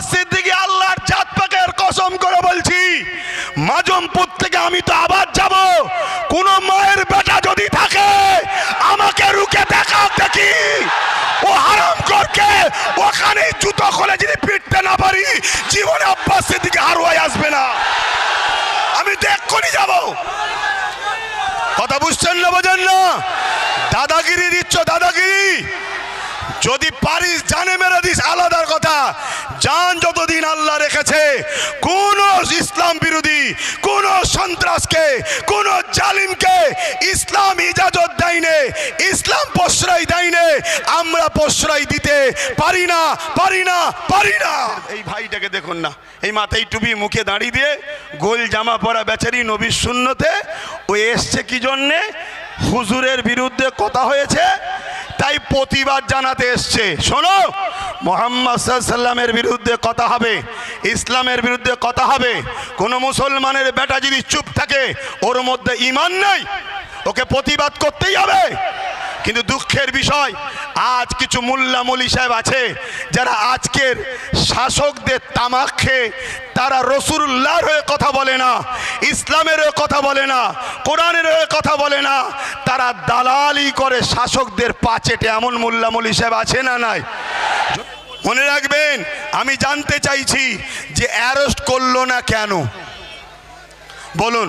আব্বাস সিদ্দিকী আল্লাহর জাত পাকের কসম করে বলছি, মাজমপুর থেকে আমি তো আবার যাব। কোন মায়ের বেটা যদি থাকে, আমাকে রুকে দেখা দেখি। ও হারাম করকে ওখানে জুতো খুলে যদি পিটতে না পারি, জীবনে আব্বাস সিদ্দিকী হারুয়াই আসবে না। আমি তো এক্ষুনি যাব। কথা বুঝছেন না বোঝেন না? দাদাগিরি দিচ্ছ, দাদাগিরি। যদি পারিস জানে মেরে দিস, আলাদার কথা। যান যতদিন আল্লাহ রেখেছে, কোন ইসলাম বিরোধী, কোন সন্ত্রাসকে, কোন জালিমকে ইসলাম ইজাজত দেয়নি, ইসলাম প্রশ্রয় দেয়নি, আমরা প্রশ্রয় দিতে পারি না পারি না পারি না। এই ভাইটাকে দেখুন না, এই মাথায় টুপি, মুখে দাঁড়িয়ে দিয়ে গোল জামা পরা বেচারি নবীর শূন্যতে ও এসছে কি জন্যে? হুজুরের বিরুদ্ধে কথা হয়েছে তাই প্রতিবাদ জানাতে এসছে। শোনো, মোহাম্মদ সাল্লামের বিরুদ্ধে কথা হবে, ইসলামের বিরুদ্ধে কথা হবে। কোনো মুসলমানের বেটা যদি চুপ থাকে, ওর মধ্যে ইমান নেই, ওকে প্রতিবাদ করতেই হবে। কিন্তু দুঃখের বিষয়, আজ কিছু মোল্লা মলি সাহেব আছে, যারা আজকের শাসকদের তামাক খেয়ে তারা রসুল্লাহর হয়ে কথা বলে না, ইসলামের হয়ে কথা বলে না, কোরআনের হয়ে কথা বলে না, তারা দালালি করে শাসকদের পাচেটে এমন মোল্লা মলি সাহেব আছে না নাই? মনে রাখবেন, আমি জানতে চাইছি যে অ্যারেস্ট করল না কেন? বলুন।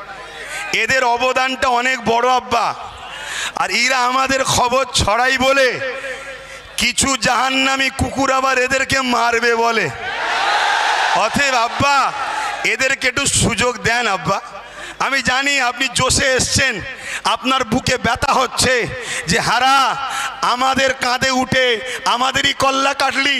এদের অবদানটা অনেক বড় আব্বা। আর এরা আমাদের খবর ছড়াই বলে, কিছু জাহান্নামি কুকুর আবার এদেরকে মারবে বলে। অতএব আব্বা, এদেরকে একটু সুযোগ দেন আব্বা। আমি জানি আপনি জোশে এসছেন, আপনার বুকে ব্যথা হচ্ছে যে হারা, আমাদের কাঁধে উঠে আমাদেরই কল্লা কাটলি।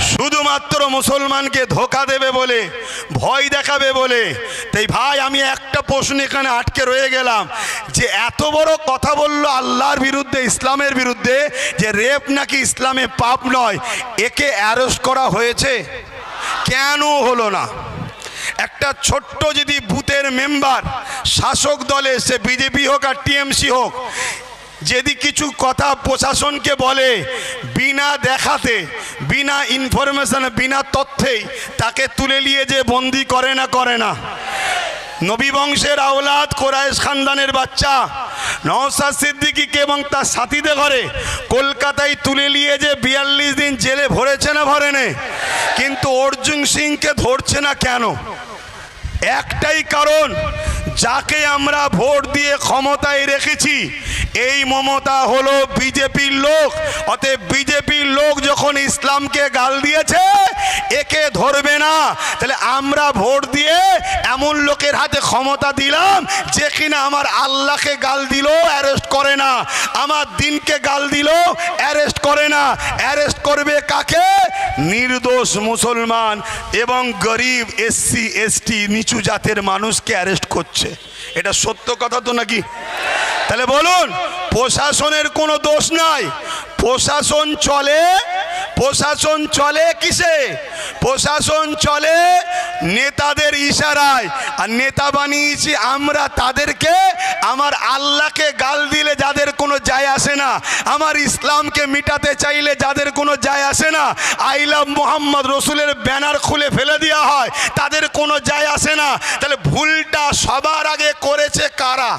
শুধুমাত্র মুসলমানকে ধোকা দেবে বলে, ভয় দেখাবে বলে। তাই ভাই, আমি একটা প্রশ্ন এখানে আটকে রয়ে গেলাম যে এত বড় কথা বলল আল্লাহর বিরুদ্ধে, ইসলামের বিরুদ্ধে, যে রেপ নাকি ইসলামে পাপ নয়, একে অ্যারেস্ট করা হয়েছে? কেন হলো না? একটা ছোট্ট যদি বুথের মেম্বার শাসক দলে, সে বিজেপি হোক আর টিএমসি হোক যদি কিছু কথা প্রশাসনকে বলে, বিনা দেখাতে, বিনা ইনফরমেশন বিনা তথ্যেই তাকে তুলে নিয়ে যে বন্দি করে না করে না। নবী বংশের আওলাদ কোরাইশ খানদানের বাচ্চা নওসাদ সিদ্দিকিকে এবং তার সাথীদের ঘরে কলকাতায় তুলে নিয়ে যে বিয়াল্লিশ দিন জেলে ভরেছে না, ভরেনে, কিন্তু অর্জুন সিংকে ধরছে না কেন? একটাই কারণ, যাকে আমরা ভোট দিয়ে ক্ষমতায় রেখেছি, এই মমতা হলো বিজেপির লোক। অতএব বিজেপির লোক যখন ইসলামকে গাল দিয়েছে, একে ধরবে না। তাহলে আমরা ভোট দিয়ে এমন লোকের হাতে ক্ষমতা দিলাম, যে কিনা আমার আল্লাহকে গাল দিল, অ্যারেস্ট করে না। আমার দিনকে গাল দিল, অ্যারেস্ট করে না। অ্যারেস্ট করবে কাকে? নির্দোষ মুসলমান এবং গরিব এসসি, এসটি, নিচু জাতের মানুষকে অ্যারেস্ট করছে। এটা সত্য কথা তো নাকি? তাহলে বলুন, প্রশাসনের কোনো দোষ নাই। প্রশাসন চলে প্রশাসন চলে কিসে? প্রশাসন চলে নেতাদের ইশারায়। আর নেতা বানিয়েছি আমরা তাদেরকে। আমার আল্লাহকে গাল দিলে যাদের কোনো যায় আসে না। আমার ইসলামকে মিটাতে চাইলে যাদের কোনো যায় আসে না। আই লাভ মোহাম্মদ রসুলের ব্যানার খুলে ফেলে দেওয়া হয়। তাদের কোনো যায় আসে না। তাহলে ভুলটা সবার আগে করেছে কারা?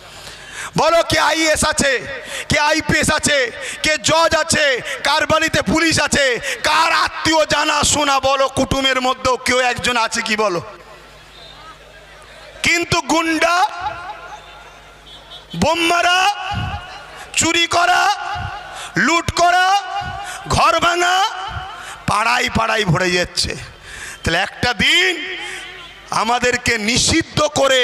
বলো কে আইএস আছে, কে আইপিএস আছে, কে জজ আছে, কার বাড়িতে পুলিশ আছে, কার আত্মীয় জানা শোনা বলো, কুটুমের মধ্যেও কেউ একজন আছে কি বলো? কিন্তু গুন্ডা, বোম্মারা, চুরি করা, লুট করা, ঘর ভাঙা পাড়াই পাড়াই ভরে যাচ্ছে। তাহলে একটা দিন আমাদেরকে নিষিদ্ধ করে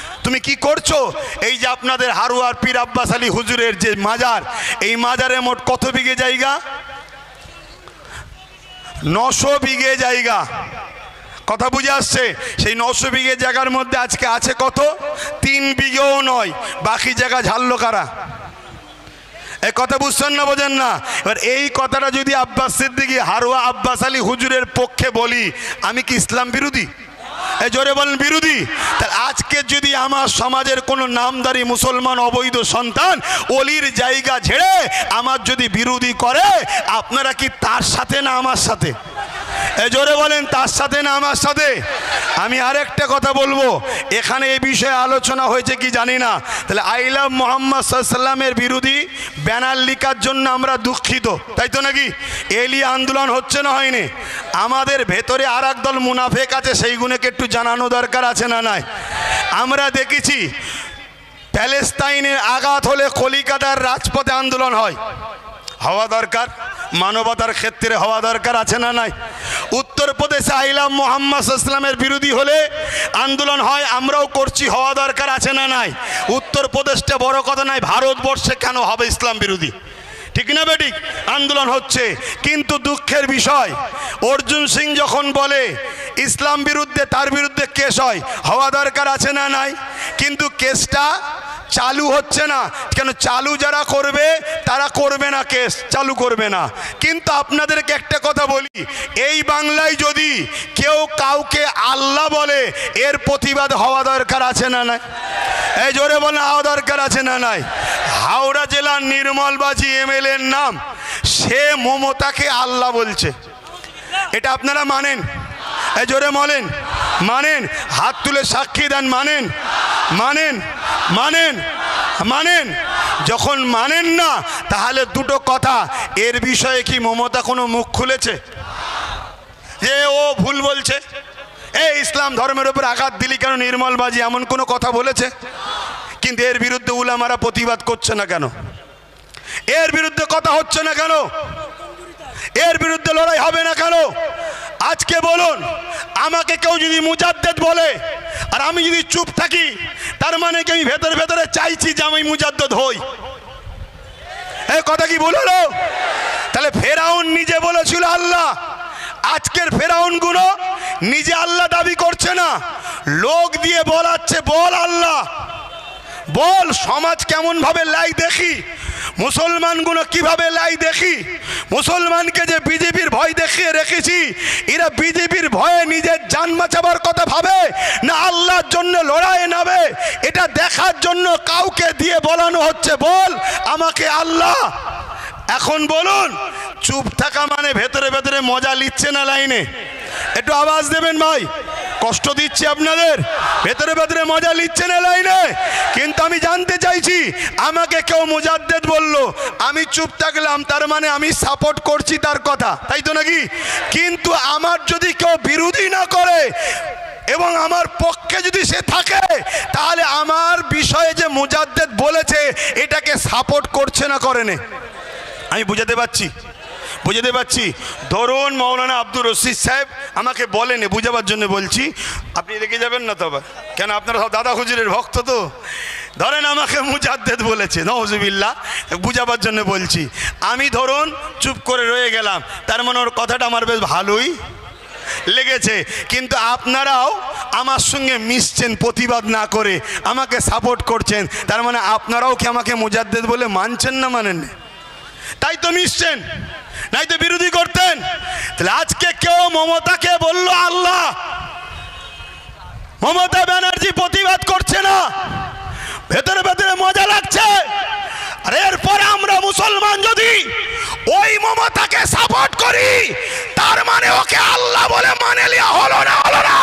তুমি কি করছ? এই যে আপনাদের হারুয়ার পীর আব্বাস আলী হুজুরের যে মাজার, এই মাজারে মোট কত বিঘে জায়গা? নশো বিঘে জায়গা। কথা বুঝে আসছে? সেই নশো বিঘে জায়গার মধ্যে আজকে আছে কত? তিন বিঘেও নয়। বাকি জায়গা ঝাললো কারা? এই কথা বুঝছেন না, বোঝেন না? এবার এই কথাটা যদি আব্বাস সিদ্দিকি, হারুয়া আব্বাস আলী হুজুরের পক্ষে বলি, আমি কি ইসলাম বিরোধী? জোরে বলেন, বিরোধী। তাহলে আজকে যদি আমার সমাজের কোনো নামদারি মুসলমান অবৈধ সন্তান অলির জায়গা ঝেড়ে আমার যদি বিরোধী করে, আপনারা কি তার সাথে না আমার সাথে? এ জোরে বলেন, তার সাথে না আমার সাথে? আমি আরেকটা কথা বলব, এখানে এই বিষয়ে আলোচনা হয়েছে কি জানি না। তাহলে আই লাভ মোহাম্মদ সাল্লামের বিরোধী ব্যানার লিখার জন্য আমরা দুঃখিত, তাই তো নাকি? এলি আন্দোলন হচ্ছে না হয়নি? আমাদের ভেতরে আর দল মুনাফেক আছে সেইগুলোকে একটু জানানো দরকার আছে না নাই? আমরা দেখেছি প্যালেস্তাইনের আঘাত হলে কলিকাতার রাজপথে আন্দোলন হয়। হওয়া দরকার, মানবতার ক্ষেত্রে হওয়া দরকার আছে না নাই? উত্তরপ্রদেশে আইলাম মোহাম্মদ ইসলামের বিরোধী হলে আন্দোলন হয়, আমরাও করছি, হওয়া দরকার আছে না নাই? উত্তরপ্রদেশটা বড় কথা নাই, ভারতবর্ষে কেন হবে ইসলাম বিরোধী? ঠিক না বেটিক আন্দোলন হচ্ছে। কিন্তু দুঃখের বিষয়, অর্জুন সিং যখন বলে, ইসলাম বিরুদ্ধে তার বিরুদ্ধে কেস হয়, হওয়া দরকার আছে না নাই? কিন্তু কেসটা চালু হচ্ছে না। কেন চালু যারা করবে, তারা করবে না কেস, চালু করবে না। কিন্তু আপনাদেরকে একটা কথা বলি, এই বাংলায় যদি কেউ কাউকে আল্লাহ বলে, এর প্রতিবাদ হওয়া দরকার আছে না নাই? এই জোরে বলে হওয়া দরকার আছে না নাই? হাওড়া জেলার নির্মলবাজি এর নাম, সে মমতাকে আল্লাহ বলছে। এটা আপনারা মানেন? এই জোরে বলেন, মানেন? হাত তুলে সাক্ষী দেন, মানেন? মানেন? মানেন মানেন। যখন মানেন না, তাহলে দুটো কথা। এর বিষয়ে কি মমতা কোনো মুখ খুলেছে? যে ও ভুল বলছে। এই ইসলাম ধর্মের উপর আঘাত দিলি কেন? নির্মলবাজি এমন কোনো কথা বলেছে? কিন্তু এর বিরুদ্ধে উলামারা প্রতিবাদ করছে না কেন? এর বিরুদ্ধে কথা হচ্ছে না কেন? এর বিরুদ্ধে লড়াই হবে না কেন? আজকে বলুন, আমাকে কেউ যদি মুজাদ্দেদ বলে, আর আমি যদি চুপ থাকি তার মানে কি আমি ভেতরে ভেতরে চাইছি যে আমি মুজাদ্দদ হই? এই কথা কি বলল তাহলে ফেরাউন নিজে বলেছিল, আল্লাহ, আজকের ফেরাউনগুলো নিজে আল্লাহ দাবি করছে না। লোক দিয়ে বলাচ্ছে, বল আল্লাহ। বল, সমাজ কেমন ভাবে লাই দেখি? মুসলমানগুলো কীভাবে লাই দেখি? মুসলমানকে যে বিজেপির ভয় দেখিয়ে রেখেছি, এরা বিজেপির ভয়ে নিজের জান বাঁচাবার কথা ভাবে না আল্লাহর জন্য লড়াই নাবে এটা দেখার জন্য কাউকে দিয়ে বলানো হচ্ছে, বল আমাকে আল্লাহ। এখন বলুন, চুপ থাকা মানে ভেতরে ভেতরে মজা লিচ্ছে না লাইনে? একটু আওয়াজ দেবেন ভাই? কষ্ট দিচ্ছি আপনাদের। ভেতরে ভেতরে মজা লিচ্ছে না লাইনে? আমি জানতে চাইছি, আমাকে কেউ মুজাদ্দেদ বলল, আমি চুপ থাকলাম, তার মানে আমি সাপোর্ট করছি তার কথা, তাই তো নাকি? কিন্তু আমার যদি কেউ বিরোধী না করে, এবং আমার পক্ষে যদি সে থাকে, তাহলে আমার বিষয়ে যে মুজাদ্দেদ বলেছে, এটাকে সাপোর্ট করছে না করেনে আমি বুঝাতে পারছি? বুঝাতে পারছি? ধরুন মৌলানা আব্দুর রশিদ সাহেব আমাকে বলেনি, বুঝাবার জন্য বলছি। আপনি রেখে যাবেন না তবে কেন, আপনারা সব দাদা হুজুরের ভক্ত তো? ধরেন আমাকে মুজাদ্দেদ বলেছে নওজুবিল্লা বুঝাবার জন্য বলছি। আমি ধরুন চুপ করে রয়ে গেলাম, তার মানে ওর কথাটা আমার বেশ ভালোই লেগেছে। কিন্তু আপনারাও আমার সঙ্গে মিশছেন, প্রতিবাদ না করে আমাকে সাপোর্ট করছেন, তার মানে আপনারাও কি আমাকে মুজাদ্দেদ বলে মানছেন না মানেন তাই তো মিশছেন। নাই তো বিরোধী করতেন। তাহলে আজকে কেউ মমতাকে বলল, আল্লাহ, মমতা ব্যানার্জি প্রতিবাদ করছে না। ভেতরে ভেতরে মজা লাগছে। আর এরপর আমরা মুসলমান যদি ওই মমতাকে সাপোর্ট করি, তার মানে ওকে আল্লাহ বলে মানে লিয়া হলো না হলো না।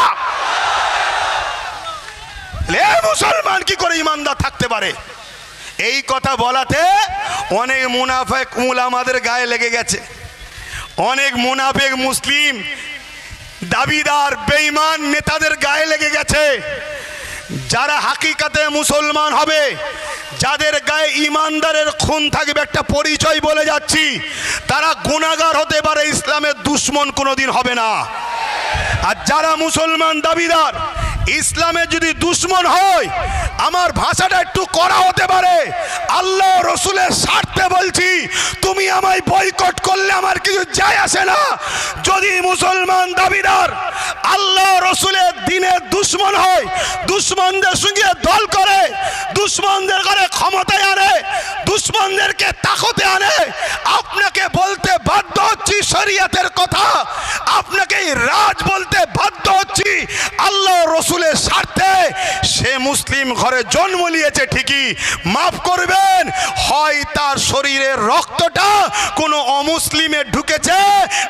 মুসলমান কি করে ইমানদার থাকতে পারে? এই কথা বলাতে অনেক মুনাফেক মূল আমাদের গায়ে লেগে গেছে। অনেক মুনাফেক মুসলিম, দাবিদার, বেঈমান নেতাদের গায়ে লেগে গেছে। যারা হাকিকাতে মুসলমান হবে, যাদের গায়ে ইমানদারের খুন থাকবে একটা পরিচয় বলে যাচ্ছি, তারা গুণাগার হতে পারে, ইসলামের দুশ্মন কোনোদিন হবে না। আর যারা মুসলমান দাবিদার ইসলামের যদি দুশ্মন হয়, আমার ভাষাটা একটু করা হতে পারে। আল্লাহ রসুলের স্বার্থে বলছি, তুমি আমায় বয়কট করলে আমার কিছু যায় আসে না। যদি মুসলমান দাবিদার আল্লাহ রসুলের দিনের দুশ্মন হয়, দুশ্মনদের সঙ্গে দল করে, দুশ্মনদের করে ক্ষমতায় আনে, দুশ্মনদেরকে তাকতে আনে, আপনাকে বলতে বাধ্য হচ্ছি শরিয়াতের কথা। আপনাকে রাজ বলতে বাধ্য হচ্ছি, আল্লাহ রসুলের স্বার্থে সে মুসলিম ঘরে জন্ম নিয়েছে ঠিকই। মাফ করবেন, হয় তার শরীরের রক্তটা কোনো অমুসলিমে ঢুকেছে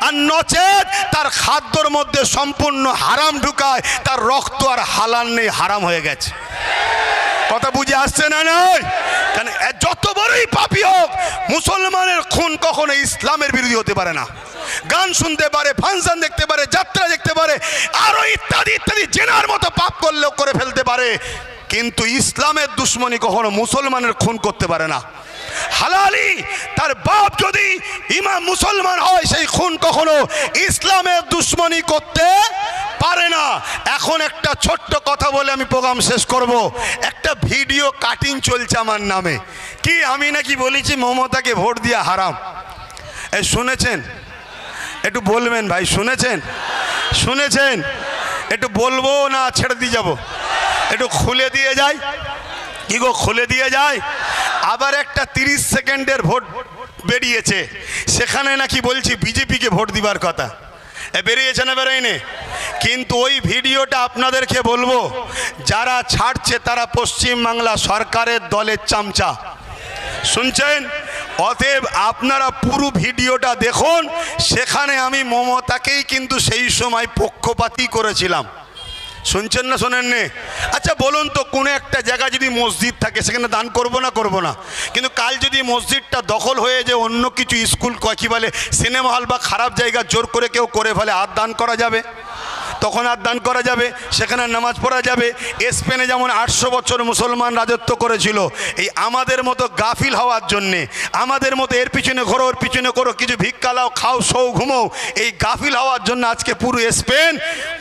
আর নচেত তার খাদ্যর মধ্যে সম্পূর্ণ হারাম ঢুকায়, তার রক্ত আর হালাল নেই, হারাম হয়ে গেছে। কথা বুঝে আসছে না নয় এ যত বড়ই পাপি হোক, মুসলমানের খুন কখনো ইসলামের বিরোধী হতে পারে না। গান শুনতে পারে, ফাংশন দেখতে পারে, যাত্রা দেখতে পারে, আরও ইত্যাদি ইত্যাদি, জেনার মতো পাপ করলেও করে ফেলতে পারে। কিন্তু ইসলামের দুশ্মনী কখনো মুসলমানের খুন করতে পারে না। হালালি, তার বাপ যদি ইমাম মুসলমান হয়, সেই খুন কখনো ইসলামের দুশ্মনী করতে পারে না। এখন একটা ছোট্ট কথা বলে আমি প্রোগ্রাম শেষ করব। একটা ভিডিও কাটিং চলছে আমার নামে। কি, আমি নাকি বলেছি মমতাকে ভোট দিয়া হারাম। এ, শুনেছেন? একটু বলবেন ভাই, শুনেছেন? শুনেছেন? একটু বলব না ছেড়ে দিয়ে যাব? একটু খুলে দিয়ে যাই। কি গো, খুলে দিয়ে যায় আবার একটা তিরিশ সেকেন্ডের ভোট বেরিয়েছে। সেখানে নাকি বলছি বিজেপিকে ভোট দিবার কথা। বেরিয়েছে না বেরোয়নি? কিন্তু ওই ভিডিওটা আপনাদেরকে বলব, যারা ছাড়ছে তারা পশ্চিমবাংলা সরকারের দলের চামচা। শুনছেন? অতএব আপনারা পুরো ভিডিওটা দেখুন, সেখানে আমি মমতাকেই কিন্তু সেই সময় পক্ষপাতই করেছিলাম। শুনছেন না শোনেননি? আচ্ছা বলুন তো, কোনো একটা জায়গা যদি মসজিদ থাকে, সেখানে দান করব না করব না? কিন্তু কাল যদি মসজিদটা দখল হয়ে যে অন্য কিছু স্কুল কি বলে, সিনেমা হল বা খারাপ জায়গা জোর করে কেউ করে ফেলে, আর দান করা যাবে? তখন আর দান করা যাবে, সেখানে নামাজ পড়া যাবে। স্পেনে যেমন আটশো বছর মুসলমান রাজত্ব করেছিল, এই আমাদের মতো গাফিল হওয়ার জন্যে, আমাদের মতো এর পিছনে ঘোরো, ওর পিছনে করো, কিছু ভিক্ষা লাও, খাও সৌ ঘুমো এই গাফিল হওয়ার জন্য আজকে পুরো স্পেন।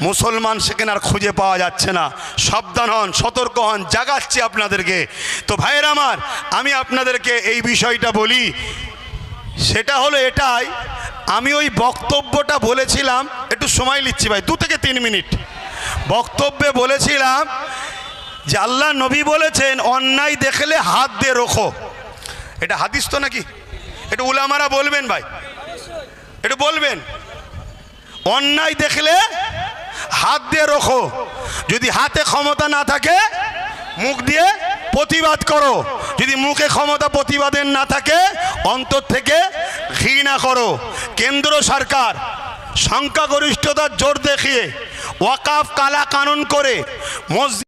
মুসলমান সেখানে আর খুঁজে পাওয়া যাচ্ছে না। সাবধান হন, সতর্ক হন, জাগাচ্ছি আপনাদেরকে। তো ভাইয়ের আমার, আমি আপনাদেরকে এই বিষয়টা বলি সেটা হলো এটাই, আমি ওই বক্তব্যটা বলেছিলাম, একটু সময় নিচ্ছি ভাই, দু থেকে তিন মিনিট। বক্তব্যে বলেছিলাম যে আল্লাহ নবী বলেছেন, অন্যায় দেখলে হাত দিয়ে রোখো। এটা হাদিস তো নাকি? একটু উলামারা বলবেন ভাই। একটু বলবেন। অন্যায় দেখলে হাত দিয়ে রোখো। যদি হাতে ক্ষমতা না থাকে, মুখ দিয়ে প্রতিবাদ করো। যদি মুখে ক্ষমতা প্রতিবাদের না থাকে, অন্তর থেকে ঘৃণা করো। কেন্দ্র সরকার সংখ্যাগরিষ্ঠতার জোর দেখিয়ে ওয়াকাফ কালা কানুন করে মসজিদ